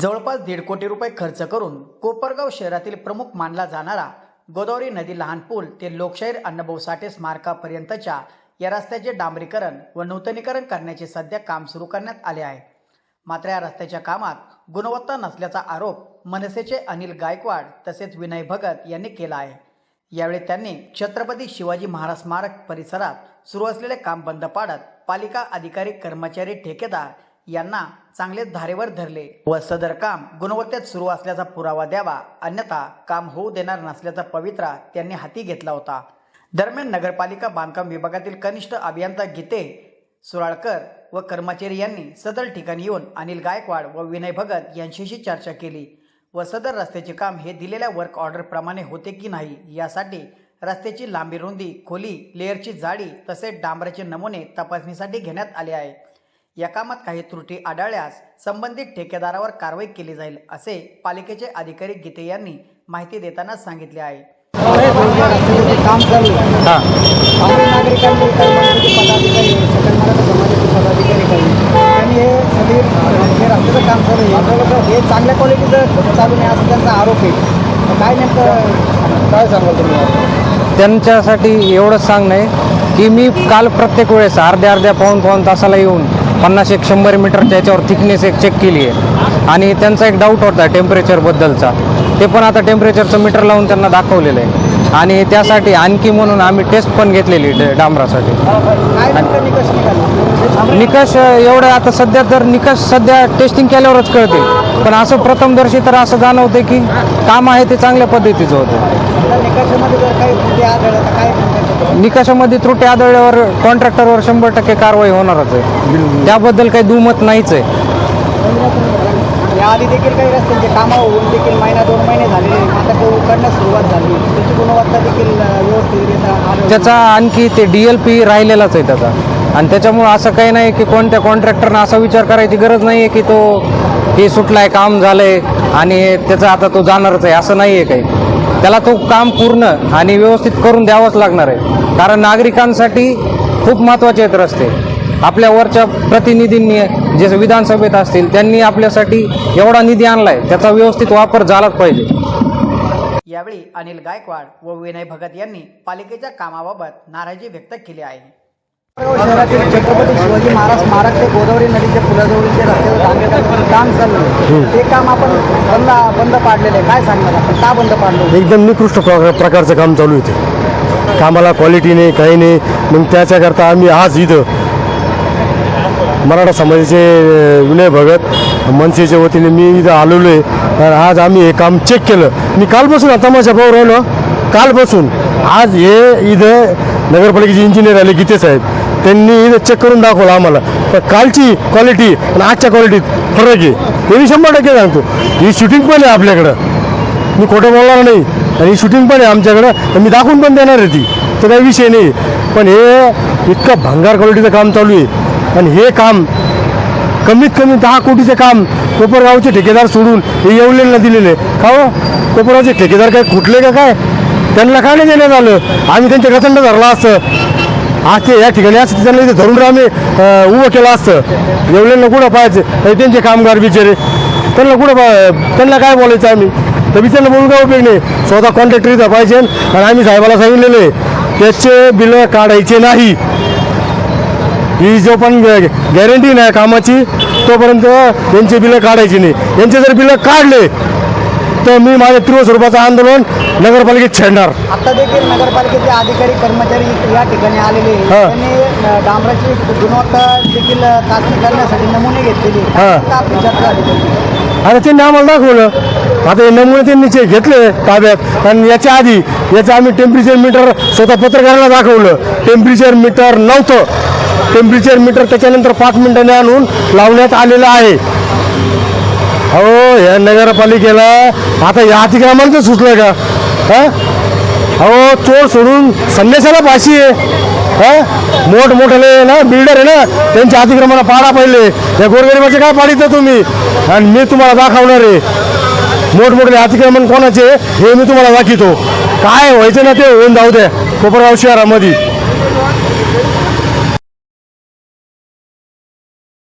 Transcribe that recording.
जवळपास दीड कोटी रुपये खर्च करून कोपरगाव शहरातील प्रमुख मानला जाणारा गोदावरी नदी लहान पूल ते लोकशाहीर अण्णाभाऊ साठे स्मारकापर्यंतच्या या रस्त्याचे डांबरीकरण व नूतनीकरण करण्याचे सध्या काम सुरू करण्यात आले आहे. मात्र या रस्त्याच्या कामात गुणवत्ता नसल्याचा आरोप मनसेचे अनिल गायकवाड तसेच विनय भगत यांनी केला आहे. यावेळी त्यांनी छत्रपती शिवाजी महाराज स्मारक परिसरात सुरू असलेले काम बंद पाडत पालिका अधिकारी कर्मचारी ठेकेदार यांना चांगले धारेवर धरले व सदर काम गुणवत्तेत सुरू असल्याचा पुरावा द्यावा अन्यथा काम होऊ देणार नसल्याचा पवित्रा त्यांनी हाती घेतला होता. दरम्यान नगरपालिका बांधकाम विभागातील कनिष्ठ अभियंता गीते सुराळकर व कर्मचारी यांनी सदर ठिकाणी येऊन अनिल गायकवाड व विनय भगत यांच्याशी चर्चा केली व सदर रस्त्याचे काम हे दिलेल्या वर्क ऑर्डर प्रमाणे होते की नाही यासाठी रस्त्याची लांबी रुंदी खोली लेअरची जाडी तसेच डांबराचे नमुने तपासणीसाठी घेण्यात आले आहे. या कामात काही त्रुटी आढळल्यास संबंधित ठेकेदारावर कारवाई केली जाईल असे पालिकेचे अधिकारी गीते यांनी माहिती देताना सांगितले आहे. काम चालू हां. नागरिकांनी हे हे काम चालू हे चांगल्या क्वालिटीचं चालू नाही असं त्यांचा आरोप आहे. काय नेमकं काय सांगाल तुम्ही? त्यांच्यासाठी एवढंच सांगणं आहे की मी काल प्रत्येक वेळेस अर्ध्या अर्ध्या पाऊन पाऊन तासाला येऊन पन्नास एक शंभर मीटरच्या याच्यावर थिकनेस एक चेक केली आहे. आणि त्यांचा एक डाऊट होता टेम्परेचरबद्दलचा ते पण आता टेम्परेचरचं मीटर लावून त्यांना दाखवलेलं आहे. आणि त्यासाठी आणखी म्हणून आम्ही टेस्ट पण घेतलेली डांबरासाठी. निकष एवढं आता सध्या तर निकष सध्या टेस्टिंग केल्यावरच कळते. पण असं प्रथमदर्शी तर असं जाणवते की काम आहे ते चांगल्या पद्धतीचं होतं. निकषामध्ये त्रुटी आढळल्यावर कॉन्ट्रॅक्टरवर शंभर टक्के कारवाई होणारच आहे. त्याबद्दल काही दुमत नाहीच आहे. याआधी देखील काही रस्त्यांचे कामं होऊन देखील महिना दोन महिने झाले. आता ते उकडण्यास सुरुवात झाली. त्याची गुणवत्ता देखील व्यवस्थितरित्या आढळली. त्याचा आणखी ते डी एल पी राहिलेलाच आहे त्याचा. आणि त्याच्यामुळं असं काही नाही की कोणत्या कॉन्ट्रॅक्टरनं असा विचार करायची गरज नाही आहे की तो हे सुटलाय काम झालंय आणि त्याचा आता तो जाणारच आहे असं नाही आहे काही. त्याला तो काम पूर्ण आणि व्यवस्थित करून द्यावंच लागणार आहे. कारण नागरिकांसाठी खूप महत्त्वाचे आहेत रस्ते. आपल्या वरच्या प्रतिनिधींनी जे विधानसभेत असतील त्यांनी आपल्यासाठी एवढा निधी आणलाय त्याचा व्यवस्थित वापर झालाच पाहिजे. यावेळी अनिल गायकवाड व विनय भगत यांनी पालिकेच्या कामाबाबत नाराजी व्यक्त केली आहे. शहरातील छत्रपती शिवाजी महाराज स्मारक ते गोदावरी नदीच्या डांबरीकरणाचं काम चालू आहे ते काम आपण बंद बंद पाडलेलं आहे. काय सांगणार आपण? का बंद पाडलं? एकदम निकृष्ट प्रकार प्रकारचं काम चालू आहे ते कामाला क्वालिटी नाही काही नाही. मग त्याच्याकरता आम्ही आज इथं मराठा समाजाचे अं, विनय भगत मनसेच्या वतीने मी इथं आलेलो आहे. आणि आज आम्ही हे काम चेक केलं. मी कालपासून आता माझ्या भाऊ राहिलो कालपासून. आज हे इथं नगरपालिकेचे इंजिनियर आले गीते साहेब. त्यांनी चेक करून दाखवलं आम्हाला. तर कालची क्वालिटी आणि आजच्या क्वालिटीत फरक आहे. हे मी शंभर टक्के सांगतो. ही शूटिंग पण आहे आपल्याकडं. मी खोटं बोलणार नाही. आणि ही शूटिंग पण आहे आमच्याकडं. मी दाखवून पण देणार आहे ती. तर काही विषय नाही. पण हे इतकं भंगार क्वालिटीचं काम चालू आहे. आणि हे काम कमीत कमी दहा कोटीचं काम कोपरगावचे ठेकेदार सोडून हे येवलेला दिलेले का हो? कोपरगावचे ठेकेदार काय कुठले का काय? त्यांना काय नाही देण्यात आलं. आम्ही त्यांच्या गचंड धरला असं. आज ते या ठिकाणी असं त्यांना इथे धरून आम्ही उभं केलं असतं. एवढ्यांना कुठं पाहायचं? त्यांचे कामगार बिचारे. त्यांना कुठं त्यांना काय बोलायचं आम्ही? तर बिचारला बोलून काय उपयोग नाही. स्वतः कॉन्ट्रॅक्टर इथं पाहिजे आणि आम्ही साहेबाला सांगितलेलं आहे त्याचे बिलं काढायचे नाही. ही जो पण गॅरंटी नाही कामाची तोपर्यंत यांचे बिलं काढायची नाही. यांचे जर बिलं काढले तर मी माझ्या तीव्र स्वरूपाचं आंदोलन नगरपालिकेत छेडणार आता देखील नगरपालिकेचे अधिकारी कर्मचारी या ठिकाणी आलेले आहेत. हा. त्यांनी अं, डांबराची गुणवत्ता देखील चाचणी करण्यासाठी नमुने घेतलेले आहेत. हा. काय आपली चर्चा झाली त्यांची? आता त्यांनी आम्हाला दाखवलं आता हे नमुने त्यांनी चे घेतले ताब्यात आणि याच्या आधी याचं आम्ही टेम्परेचर मीटर स्वतः पत्रकाराला दाखवलं टेम्परेचर मीटर नव्हतं टेम्परेचर मीटर त्याच्यानंतर पाच मिनिटांनी आणून लावण्यात आलेलं आहे या नगरपालिकेला आता या अतिक्रमांचं सुचलं का? हा? अहो चोर सोडून संन्यासाला पाशी आहे. हा? मोठमोठाले ना बिल्डर आहे ना त्यांच्या अतिक्रमाला पाडा पहिले. या गोरगरिबाचे काय पाडित तुम्ही? आणि मी तुम्हाला दाखवणार आहे. मोठमोठे अतिक्रमण कोणाचे हे मी तुम्हाला दाखवतो. काय व्हायचं ना ते होऊन जाऊ द्या. कोपरगाव शहरामध्ये.